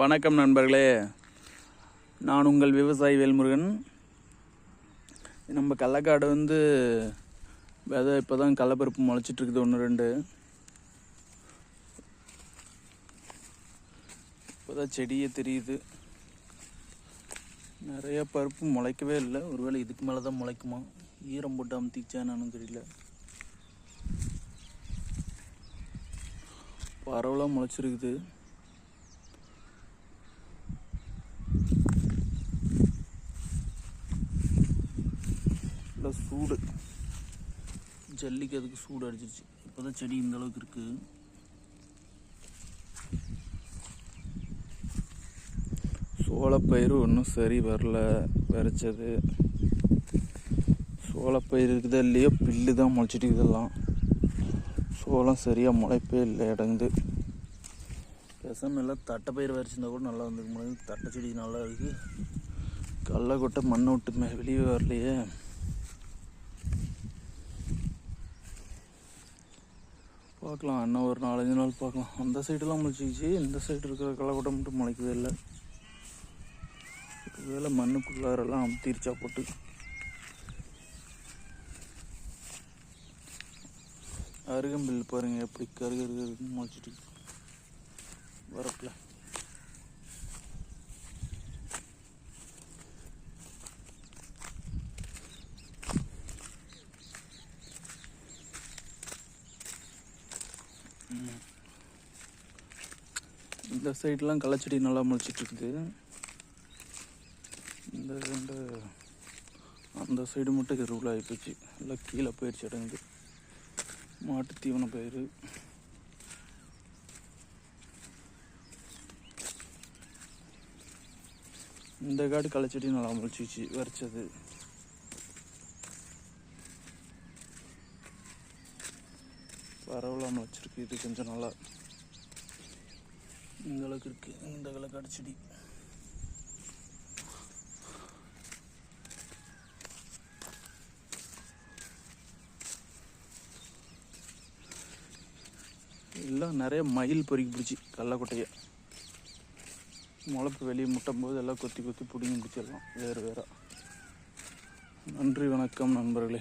வணக்கம் நண்பர்களே. நான் உங்கள் விவசாயி வேல்முருகன். நம்ம கடலக்காடு வந்து விதை இப்போ தான் கடலப்பருப்பு முளைச்சிட்டு இருக்குது ஒன்று ரெண்டு. இப்போ தான் செடியே தெரியுது. நிறைய பருப்பு முளைக்கவே இல்லை. ஒருவேளை இதுக்கு மேலே தான் முளைக்குமா? ஈரம் போட்டு அமுத்திச்சா என்னன்னு தெரியல. பரவலாக முளைச்சிருக்குது. சூடு. ஜல்லிக்கு அதுக்கு சூடு அடிச்சிருச்சு. இப்போ தான் செடி இந்த அளவுக்கு இருக்குது சோளப்பயிறு ஒன்றும் சரி வரல. விரைச்சது. சோளப்பயிறு இருக்குதா இல்லையோ பில்லு தான் முளைச்சிட்டு இதெல்லாம். சோளம் சரியாக முளைப்பே இல்லை இடங்குது பேசாமல் எல்லாம் தட்டைப்பயிர் வரைச்சிருந்தா கூட நல்லா வந்துருக்க முடியாது தட்டை செடி நல்லா இருக்குது கடல கொட்டை மண்ணை விட்டு மே வெளியே வரலையே. பார்க்கலாம். இன்னும் ஒரு நாலஞ்சு நாள் பார்க்கலாம். அந்த சைடெல்லாம் முளைச்சிக்கிச்சு இந்த சைடு இருக்கிற கலக்கூட்டம் மட்டும் முளைக்கவே இல்லை. வேலை மண்ணுக்குள்ளாரெல்லாம் அமுத்திருச்சா போட்டு. அருகம்பில் பாருங்கள் எப்படி கருகு முளைச்சிட்டு வரப்பில்லை இந்த சைட்லாம் களைச்செடி நல்லா முளைச்சிட்ருக்குது. இந்த ரெண்டு அந்த சைடு மட்டும் எருவில் ஆகிப்போச்சு எல்லாம் கீழே போயிடுச்சு அடங்குது மாட்டு தீவன பயிர் இந்த காடு களைச்செடி நல்லா முளைச்சிச்சு வரைச்சது பரவலாமல் வச்சுருக்கு. இது கொஞ்சம் நல்லா இந்த அளவுக்கு இருக்குது இந்த அளவுக்கு அடிச்சடி எல்லாம் நிறைய மயில் பொறுக்கி பிடிச்சி கடலக்கொட்டையை முளைப்பு வெளியே முட்டும் போது எல்லாம் கொத்தி கொத்தி பிடிங்கி பிடிச்சிடலாம் வேறு வேறு. நன்றி வணக்கம் நண்பர்களே.